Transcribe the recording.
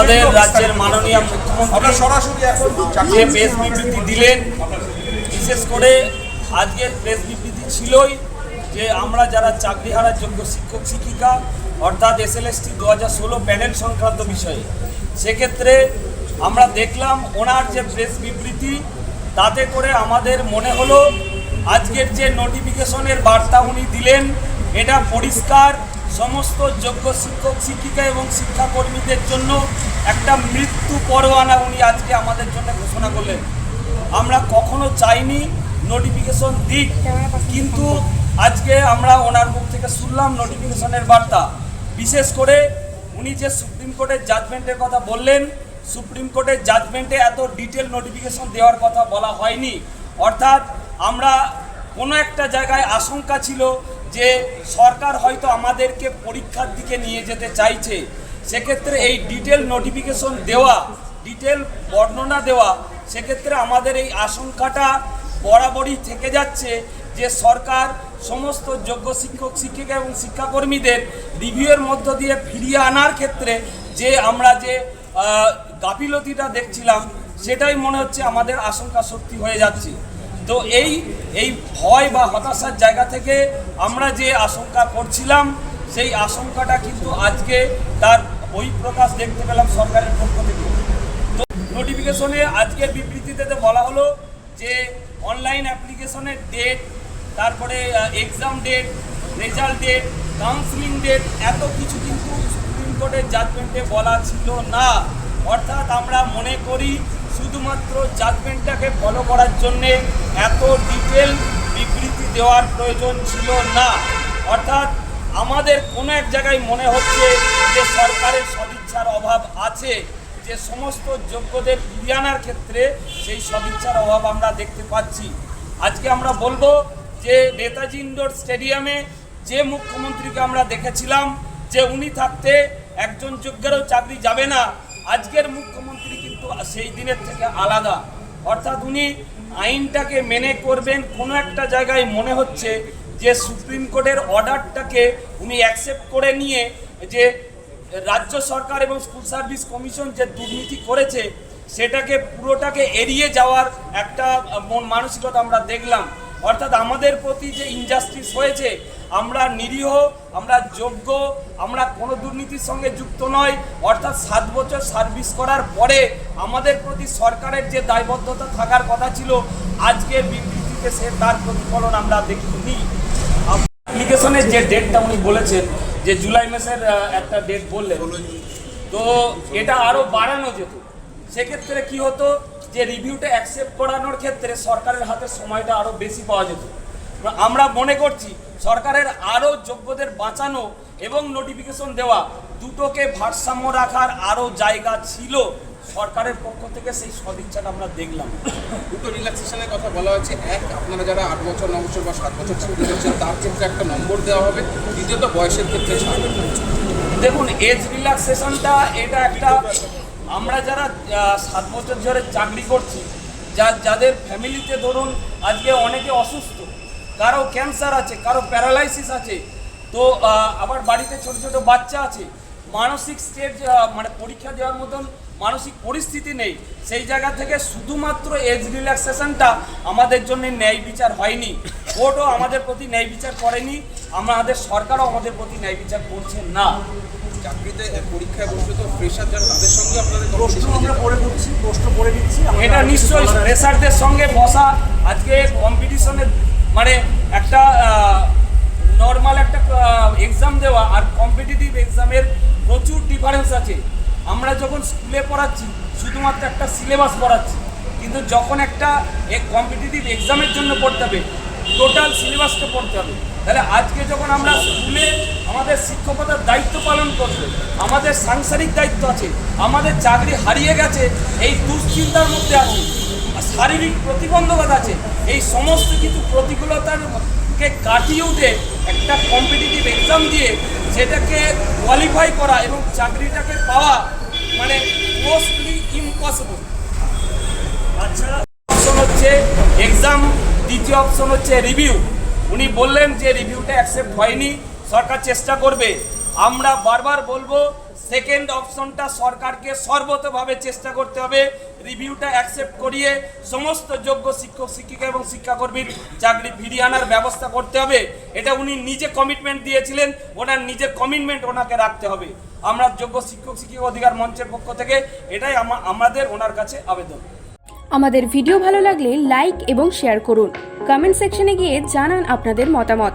আমাদের রাজ্যের মাননীয় মুখ্যমন্ত্রী সরাসরি যে প্রেস বিবৃতি দিলেন বিশেষ করে আজকের প্রেস বিবৃতি ছিলই যে আমরা যারা চাকরি হারার যোগ্য শিক্ষক শিক্ষিকা অর্থাৎ এস এল এস টি দু হাজার ষোলো প্যানেল সংক্রান্ত বিষয়ে সেক্ষেত্রে আমরা দেখলাম ওনার যে প্রেস বিবৃতি তাতে করে আমাদের মনে হলো আজকের যে নোটিফিকেশনের বার্তা উনি দিলেন এটা পরিষ্কার সমস্ত যোগ্য শিক্ষক শিক্ষিকা এবং শিক্ষাকর্মীদের জন্য একটা মৃত্যু পরোয়ানা উনি আজকে আমাদের জন্য ঘোষণা করলেন। আমরা কখনো চাইনি নোটিফিকেশন দিক, কিন্তু আজকে আমরা ওনার মুখ থেকে শুনলাম নোটিফিকেশনের বার্তা। বিশেষ করে উনি যে সুপ্রিম কোর্টের জাজমেন্টের কথা বললেন, সুপ্রিম কোর্টের জাজমেন্টে এত ডিটেল নোটিফিকেশন দেওয়ার কথা বলা হয়নি। অর্থাৎ আমরা কোনো একটা জায়গায় আশঙ্কা ছিল যে সরকার হয়তো আমাদেরকে পরীক্ষার দিকে নিয়ে যেতে চাইছে। সেক্ষেত্রে এই ডিটেল নোটিফিকেশন দেওয়া ডিটেল বর্ণনা দেওয়া, সেক্ষেত্রে আমাদের এই আশঙ্কাটা বরাবরই থেকে যাচ্ছে যে সরকার সমস্ত যোগ্য শিক্ষক, শিক্ষিকা এবং শিক্ষাকর্মীদের রিভিউয়ের মধ্য দিয়ে ফিরিয়ে আনার ক্ষেত্রে যে আমরা যে গাফিলতিটা দেখছিলাম, সেটাই মনে হচ্ছে আমাদের আশঙ্কা সত্যি হয়ে যাচ্ছে। তো এই এই ভয় বা হতাশার জায়গা থেকে আমরা যে আশঙ্কা করছিলাম, সেই আশঙ্কাটা কিন্তু আজকে তার বহিঃপ্রকাশ দেখতে পেলাম সরকারের পক্ষ থেকে। তো নোটিফিকেশনে আজকের বিবৃতিতে বলা হলো যে অনলাইন অ্যাপ্লিকেশনের ডেট তারপরে exam date result date counselling date এত কিছু কিন্তু সুপ্রিম কোর্টের জাজমেন্টে বলা ছিল না। অর্থাৎ আমরা মনে করি শুধুমাত্র জাজমেন্টটাকে ফলো করার জন্যে এত ডিটেল বিবৃতি দেওয়ার প্রয়োজন ছিল না। অর্থাৎ আমাদের কোনো এক জায়গায় মনে হচ্ছে যে সরকারের সদিচ্ছার অভাব আছে, যে সমস্ত যোগ্যদের ফিরিয়ে আনার ক্ষেত্রে সেই সদিচ্ছার অভাব আমরা দেখতে পাচ্ছি। আজকে আমরা বলব যে নেতাজি ইন্ডোর স্টেডিয়ামে যে মুখ্যমন্ত্রীকে আমরা দেখেছিলাম, যে উনি থাকতে একজন যোগ্যেরও চাকরি যাবে না, আজকের মুখ্যমন্ত্রী কিন্তু সেই দিনের থেকে আলাদা। অর্থাৎ উনি আইনটাকে মেনে করবেন, কোনো একটা জায়গায় মনে হচ্ছে যে সুপ্রিম কোর্টের অর্ডারটাকে উনি অ্যাকসেপ্ট করে নিয়ে যে রাজ্য সরকার এবং স্কুল সার্ভিস কমিশন যে দুর্নীতি করেছে, সেটাকে পুরোটাকে এড়িয়ে যাওয়ার একটা মন মানসিকতা আমরা দেখলাম। অর্থাৎ আমাদের প্রতি যে ইনজাস্টিস হয়েছে, আমরা নিরীহ, আমরা যোগ্য, আমরা কোনো দুর্নীতির সঙ্গে যুক্ত নয়। অর্থাৎ সাত বছর সার্ভিস করার পরে আমাদের প্রতি সরকারের যে দায়বদ্ধতা থাকার কথা ছিল, আজকের বিবৃতিতে সে তার প্রতিফলন আমরা দেখিনি। অ্যাপ্লিকেশনের যে ডেটটা উনি বলেছেন, যে জুলাই মাসের একটা ডেট বললেন, তো এটা আরও বাড়ানো যেত। সেক্ষেত্রে কি হতো যে রিভিউটা অ্যাকসেপ্ট করানোর ক্ষেত্রে সরকারের হাতে সময়টা আরও বেশি পাওয়া যেত। আমরা মনে করছি সরকারের আরও যোগ্যদের বাঁচানো এবং নোটিফিকেশন দেওয়া দুটোকে ভারসাম্য রাখার আরও জায়গা ছিল। সরকারের পক্ষ থেকে সেই সদিচ্ছাটা আমরা দেখলাম। দুটো রিল্যাক্সেশনের কথা বলা হচ্ছে এক আপনারা যারা আট বছর ন বছর বা সাত বছর চাকরি করছেন তার ক্ষেত্রে একটা নম্বর দেওয়া হবে। দ্বিতীয়ত বয়সের ক্ষেত্রে দেখুন এজ রিল্যাক্সেশনটা এটা একটা আমরা যারা সাত বছর ধরে চাকরি করছি যা যাদের ফ্যামিলিতে ধরুন আজকে অনেকে অসুস্থ কারও ক্যান্সার আছে কারও প্যারালাইসিস আছে তো আবার বাড়িতে ছোট ছোট বাচ্চা আছে মানসিক স্টেজ মানে পরীক্ষা দেওয়ার মতন মানসিক পরিস্থিতি নেই। সেই জায়গা থেকে শুধুমাত্র এজ রিল্যাক্সেশনটা আমাদের জন্য ন্যায় বিচার হয়নি। কোর্টও আমাদের প্রতি ন্যায় বিচার করেনি। আমাদের সরকারও আমাদের প্রতি ন্যায় বিচার করছে না। চাকরিতে পরীক্ষায় বসে তো প্রেশার যারা তাদের সঙ্গে আপনাদের প্রশ্ন আমরা পড়ে দিচ্ছি প্রশ্ন পড়ে দিচ্ছি এটা নিশ্চয়ই বলার- সঙ্গে বসা। আজকে কম্পিটিশনের মানে একটা নর্মাল একটা এক্সাম দেওয়া আর কম্পিটিটিভ এক্সামের প্রচুর ডিফারেন্স আছে। আমরা যখন স্কুলে পড়াচ্ছি, শুধুমাত্র একটা সিলেবাস পড়াচ্ছি, কিন্তু যখন একটা কম্পিটিটিভ এক্সামের জন্য পড়তে হবে টোটাল সিলেবাসটা পড়তে হবে। তাহলে আজকে যখন আমরা স্কুলে আমাদের শিক্ষকতার দায়িত্ব পালন করব, আমাদের সাংসারিক দায়িত্ব আছে, আমাদের চাকরি হারিয়ে গেছে, এই দুশ্চিন্তার মধ্যে আছে শারীরিক প্রতিবন্ধকতা আছে, এই সমস্ত কিছু প্রতিকূলতার কে কাটিয়ে উঠে একটা কম্পিটিটিভ এক্সাম দিয়ে সেটাকে কোয়ালিফাই করা এবং চাকরিটাকে পাওয়া মানে মোস্টলি ইম্পসিবল তাছাড়া অপশন হচ্ছে এক্সাম দ্বিতীয় অপশন হচ্ছে রিভিউ উনি বললেন যে রিভিউটা অ্যাকসেপ্ট হয়নি, সরকার চেষ্টা করবে। আমরা বারবার বলব সেকেন্ড অপশনটা সরকারকে সর্বতভাবে চেষ্টা করতে হবে রিভিউটা অ্যাকসেপ্ট করিয়ে সমস্ত যোগ্য শিক্ষক, শিক্ষিকা এবং শিক্ষাকর্মীর চাকরি ফিরিয়ে আনার ব্যবস্থা করতে হবে। এটা উনি নিজে কমিটমেন্ট দিয়েছিলেন, ওনার নিজের কমিটমেন্ট ওনাকে রাখতে হবে। আমরা যোগ্য শিক্ষক, শিক্ষিকা অধিকার মঞ্চের পক্ষ থেকে এটাই আমাদের ওনার কাছে আবেদন। আমাদের ভিডিও ভালো লাগলে লাইক এবং শেয়ার করুন। কমেন্ট সেকশনে গিয়ে জানান আপনাদের মতামত।